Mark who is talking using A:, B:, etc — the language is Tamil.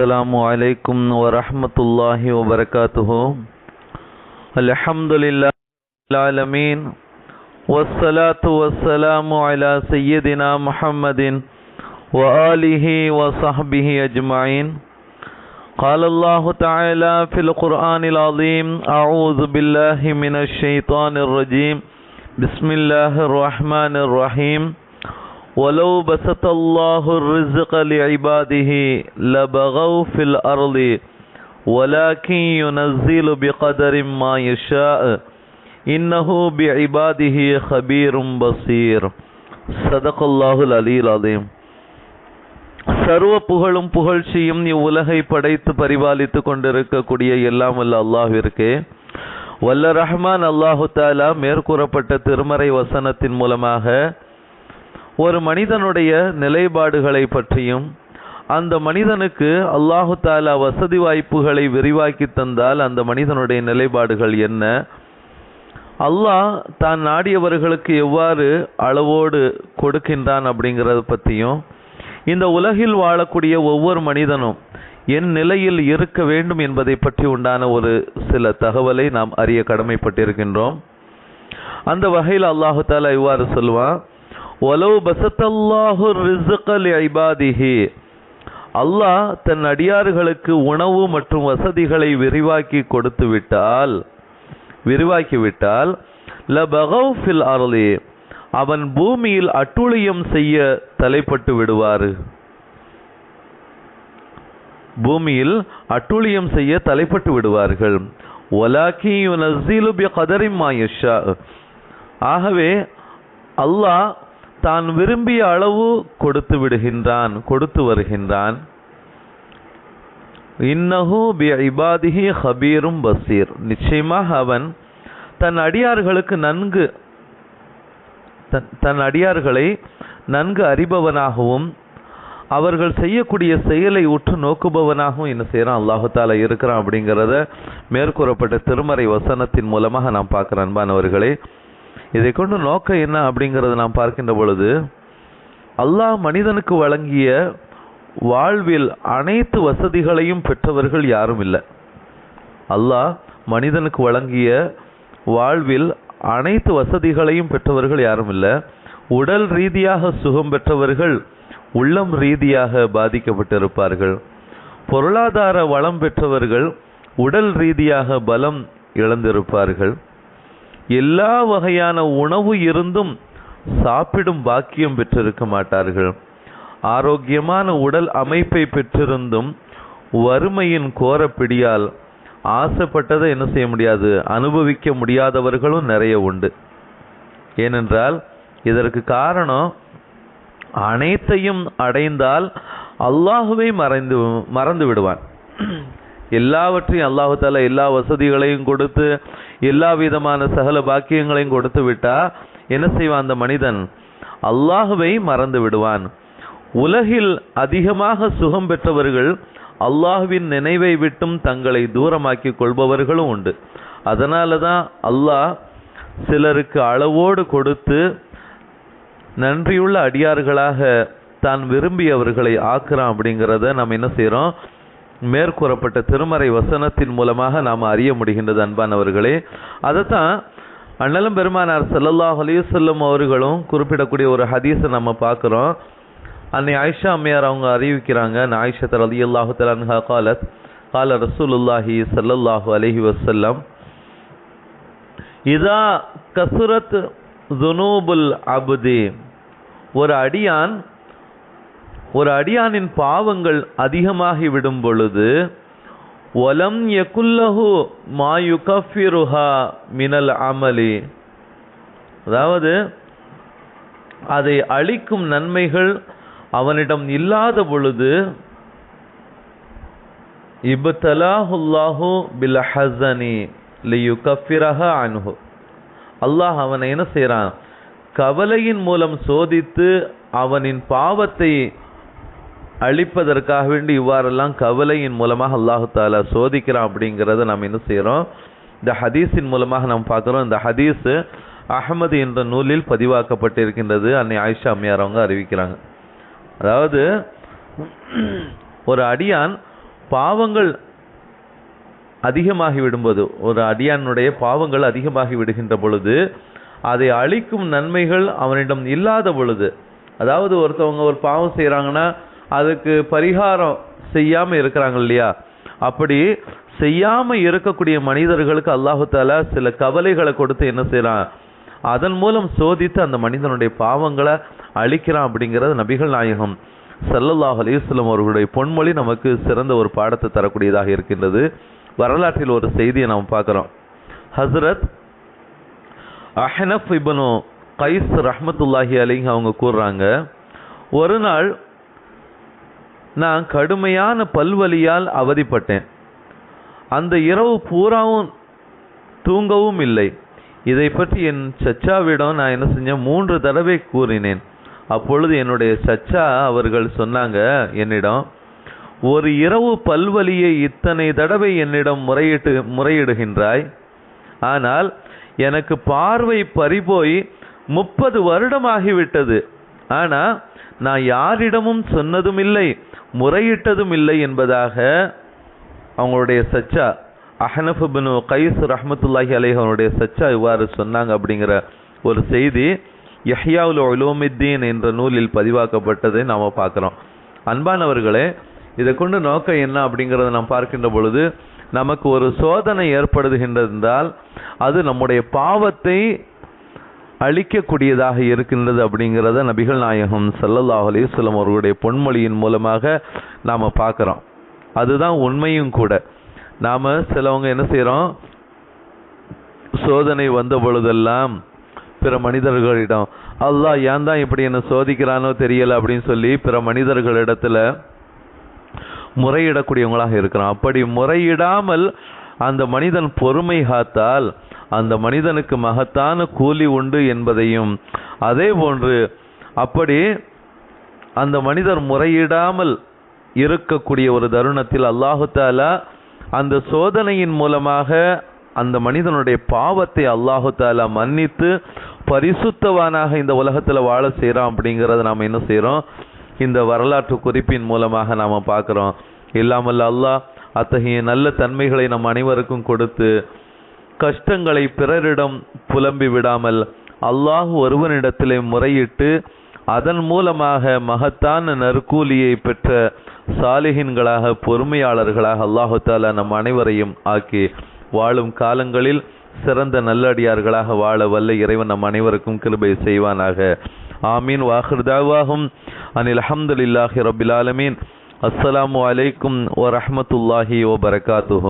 A: السلام عليكم ورحمة الله وبركاته. الحمد لله العالمين والصلاة والسلام على سيدنا محمد وآله وصحبه أجمعين. قال الله تعالى في القرآن العظيم أعوذ بالله من الشيطان الرجيم. بسم الله الرحمن الرحيم. ولو بسط الله الرزق لعباده لبغوا في الأرض ولكن ينزل بقدر ما يشاء إنه بعباده خبير بصير صدق الله العلي العظيم சர்வ புகழும் புகழ்ச்சியும் இவ்வுலகை படைத்து பரிபாலித்து கொண்டிருக்கக்கூடிய எல்லாம் வல்ல அல்லாஹ்விற்கு வல்ல ரஹ்மான் அல்லாஹு தாலா மேற்கூறப்பட்ட திருமறை வசனத்தின் மூலமாக ஒரு மனிதனுடைய நிலைப்பாடுகளை பற்றியும் அந்த மனிதனுக்கு அல்லாஹு தாலா வசதி வாய்ப்புகளை விரிவாக்கி தந்தால் அந்த மனிதனுடைய நிலைப்பாடுகள் என்ன? அல்லாஹ் தான் நாடியவர்களுக்கு எவ்வாறு அளவோடு கொடுக்கின்றான் அப்படிங்கிறத பற்றியும் இந்த உலகில் வாழக்கூடிய ஒவ்வொரு மனிதனும் என் நிலையில் இருக்க வேண்டும் என்பதை பற்றி உண்டான ஒரு சில தகவலை நாம் அறிய கடமைப்பட்டிருக்கின்றோம். அந்த வகையில் அல்லாஹு தாலா இவ்வாறு சொல்லுவான் ஒலவு பசத்தல்லாஹு ரிசுக்கல் ஐபாதிஹி அல்லாஹ் தன் அடியார்களுக்கு உணவு மற்றும் வசதிகளை விரிவாக்கி கொடுத்து விட்டால் விரிவாக்கி விட்டால் லபகவ் அருளி அவன் பூமியில் அட்டுழியம் செய்ய தலைப்பட்டு விடுவார். பூமியில் அட்டுழியம் செய்ய தலைப்பட்டு விடுவார்கள். ஒலாக்கி யுனஸிலு பி கதரிம் ஆகவே அல்லாஹ் தான் விரும்பிய அளவு கொடுத்து விடுகின்றான் கொடுத்து வருகின்றான். இன்னஹு பி இபாதிஹி ஹபீரும் பசீர். நிச்சயமாக அவன் தன் அடியார்களுக்கு நன்கு தன் அடியார்களை நன்கு அறிபவனாகவும் அவர்கள் செய்யக்கூடிய செயலை உற்று நோக்குபவனாகவும் என்ன செய்கிறான் அல்லாஹு இருக்கிறான் அப்படிங்கிறத மேற்கூறப்பட்ட திருமறை வசனத்தின் மூலமாக நாம் பார்க்குறேன் அன்பானவர்களே. இதை கொண்டு நோக்கம் என்ன அப்படிங்கிறத நாம் பார்க்கின்ற பொழுது அல்லாஹ் மனிதனுக்கு வழங்கிய வாழ்வில் அனைத்து வசதிகளையும் பெற்றவர்கள் யாரும் இல்லை. அல்லாஹ் மனிதனுக்கு வழங்கிய வாழ்வில் அனைத்து வசதிகளையும் பெற்றவர்கள் யாரும் இல்லை. உடல் ரீதியாக சுகம் பெற்றவர்கள் உள்ளம் ரீதியாக பாதிக்கப்பட்டிருப்பார்கள். பொருளாதார வளம் பெற்றவர்கள் உடல் ரீதியாக பலம் இழந்திருப்பார்கள். எல்லா வகையான உணவு இருந்தும் சாப்பிடும் பாக்கியம் பெற்றிருக்க மாட்டார்கள். ஆரோக்கியமான உடல் அமைப்பை பெற்றிருந்தும் வறுமையின் கோரப்பிடியால் ஆசைப்பட்டதை என்ன செய்ய முடியாது? அனுபவிக்க முடியாதவர்களும் நிறைய உண்டு. ஏனென்றால் இதற்கு காரணம் அனைத்தையும் அடைந்தால் அல்லாஹுவை மறைந்து மறந்து விடுவான். எல்லாவற்றையும் அல்லாஹு தாலா எல்லா வசதிகளையும் கொடுத்து எல்லா விதமான சகல பாக்கியங்களையும் கொடுத்து விட்டா என்ன செய்வான் அந்த மனிதன்? அல்லாஹுவை மறந்து விடுவான். உலகில் அதிகமாக சுகம் பெற்றவர்கள் அல்லாஹுவின் நினைவை விட்டும் தங்களை தூரமாக்கி கொள்பவர்களும் உண்டு. அதனால தான் அல்லாஹ் சிலருக்கு அளவோடு கொடுத்து நன்றியுள்ள அடியார்களாக தான் விரும்பியவர்களை ஆக்குறான் அப்படிங்கிறத நம்ம என்ன செய்கிறோம் மேற்கூறப்பட்ட திருமறை வசனத்தின் மூலமாக நாம் அறிய முடிகின்றது அன்பானவர்களே. அதைத்தான் அண்ணலும் பெருமானார் சல்லல்லாஹ் அலிவசல்லம் அவர்களும் குறிப்பிடக்கூடிய ஒரு ஹதீஸை நம்ம பார்க்குறோம். அன்னை ஆயிஷா அம்மையார் அவங்க அறிவிக்கிறாங்க ஆயிஷா தர் அலி அல்லாஹு தலான்ஹா காலத் கால ரசூலுல்லாஹி சல்லல்லாஹு அலஹி வசல்லம் இதா கசுரத் ஜுனூபுல் அபுதி ஒரு அடியான் ஒரு அடியானின் பாவங்கள் அதிகமாகி விடும் பொழுது ஒலம் எக்குல்லஹு மாயுகஃபிருஹா மினல் அமலி. அதாவது அதை அளிக்கும் நன்மைகள் அவனிடம் இல்லாத பொழுது இபுத்தலாஹுல்லாஹு பில் ஹசனி லியுகஃபிரஹ அனுஹு. அல்லாஹ் அவனை என்ன செய்கிறான் கவலையின் மூலம் சோதித்து அவனின் பாவத்தை அழிப்பதற்காக வேண்டி இவ்வாறெல்லாம் கவலையின் மூலமாக அல்லாஹு தாலா சோதிக்கிறான் அப்படிங்கிறத நாம் என்ன செய்கிறோம் இந்த ஹதீஸின் மூலமாக நாம் பார்க்குறோம். இந்த ஹதீஸு அகமது என்ற நூலில் பதிவாக்கப்பட்டிருக்கின்றது. அன்னை ஆயிஷா அம்மையார் அவங்க அறிவிக்கிறாங்க. அதாவது ஒரு அடியான் பாவங்கள் அதிகமாகி விடும்போது ஒரு அடியானுடைய பாவங்கள் அதிகமாகி விடுகின்ற பொழுது அதை அழிக்கும் நன்மைகள் அவனிடம் இல்லாத பொழுது அதாவது ஒருத்தவங்க ஒரு பாவம் செய்கிறாங்கன்னா அதுக்கு பரிகாரம் செய்யாமல் இருக்கிறாங்க இல்லையா? அப்படி செய்யாமல் இருக்கக்கூடிய மனிதர்களுக்கு அல்லாஹு தாலா சில கவலைகளை கொடுத்து என்ன செய்கிறான் அதன் மூலம் சோதித்து அந்த மனிதனுடைய பாவங்களை அழிக்கிறான் அப்படிங்கிறது நபிகள் நாயகம் சல்லல்லாஹ் அலிஸ்லம் அவர்களுடைய பொன்மொழி நமக்கு சிறந்த ஒரு பாடத்தை தரக்கூடியதாக இருக்கின்றது. வரலாற்றில் ஒரு செய்தியை நாம் பார்க்குறோம். ஹஸ்ரத் அஹனப் இபனு கைஸ் ரஹமத்துல்லாஹி அலிங்க அவங்க கூறுறாங்க ஒரு நாள் நான் கடுமையான பல்வலியால் அவதிப்பட்டேன். அந்த இரவு பூராவும் தூங்கவும் இல்லை. இதை பற்றி என் சச்சாவிடம் நான் என்ன செஞ்சேன்? மூன்று தடவை கூறினேன். அப்பொழுது என்னுடைய சச்சா அவர்கள் சொன்னாங்க என்னிடம் ஒரு இரவு பல்வலியை இத்தனை தடவை என்னிடம் முறையிட்டு முறையிடுகின்றாய். ஆனால் எனக்கு பார்வை பறிபோய் முப்பது வருடமாகிவிட்டது. ஆனால் நான் யாரிடமும் சொன்னதும் இல்லை முறையிட்டதும் இல்லை என்பதாக அவங்களுடைய சச்சா அஹனஃப் பின் கைஸ் ரஹமத்துல்லாஹி அலைஹி அவனுடைய சச்சா இவ்வாறு சொன்னாங்க அப்படிங்கிற ஒரு செய்தி யஹ்யாவுல் உலூமித்தீன் என்ற நூலில் பதிவாக்கப்பட்டதை நாம் பார்க்குறோம். அன்பானவர்களே இதை கொண்டு நோக்கம் என்ன அப்படிங்கிறத நாம் பார்க்கின்ற பொழுது நமக்கு ஒரு சோதனை ஏற்படுகின்றதால் அது நம்முடைய பாவத்தை அழிக்கக்கூடியதாக இருக்கின்றது அப்படிங்கிறத நபிகள் நாயகம் சல்லல்லாஹ் அலிஸ்லம் அவர்களுடைய பொன்மொழியின் மூலமாக நாம் பார்க்குறோம். அதுதான் உண்மையும் கூட. நாம் சிலவங்க என்ன செய்கிறோம் சோதனை வந்த பொழுதெல்லாம் பிற மனிதர்களிடம் அல்லாஹ் ஏன் தான் இப்படி என்ன சோதிக்கிறானோ தெரியல அப்படின்னு சொல்லி பிற மனிதர்களிடத்துல முறையிடக்கூடியவங்களாக இருக்கிறோம் அப்படி முறையிடாமல் அந்த மனிதன் பொறுமை காத்தால் அந்த மனிதனுக்கு மகத்தான கூலி உண்டு என்பதையும். அதே போன்று அப்படி அந்த மனிதர் முறையிடாமல் இருக்கக்கூடிய ஒரு தருணத்தில் அல்லாஹு தாலா அந்த சோதனையின் மூலமாக அந்த மனிதனுடைய பாவத்தை அல்லாஹு தாலா மன்னித்து பரிசுத்தவானாக இந்த உலகத்தில் வாழ செய்கிறான் அப்படிங்கிறத நாம் என்ன செய்கிறோம் இந்த வரலாற்று குறிப்பின் மூலமாக நாம் பார்க்குறோம். இல்லாமல் அல்லாஹ் அத்தகைய நல்ல தன்மைகளை நம் அனைவருக்கும் கொடுத்து கஷ்டங்களை பிறரிடம் புலம்பி விடாமல் அல்லாஹ் ஒருவனிடத்திலே முறையிட்டு அதன் மூலமாக மகத்தான நற்கூலியை பெற்ற சாலிகின்களாக பொறுமையாளர்களாக அல்லாஹு தாலா நம் அனைவரையும் ஆக்கி வாழும் காலங்களில் சிறந்த நல்லடியார்களாக வாழ வல்ல இறைவன் நம் அனைவருக்கும் கிருபை செய்வானாக. ஆமீன். வாஹிர்தாவாகும் அனில் அஹமதுல்லாஹி ரபில் ஆலமீன். அஸ்ஸலாமு அலைக்கும் ஓ வபரகாத்துஹு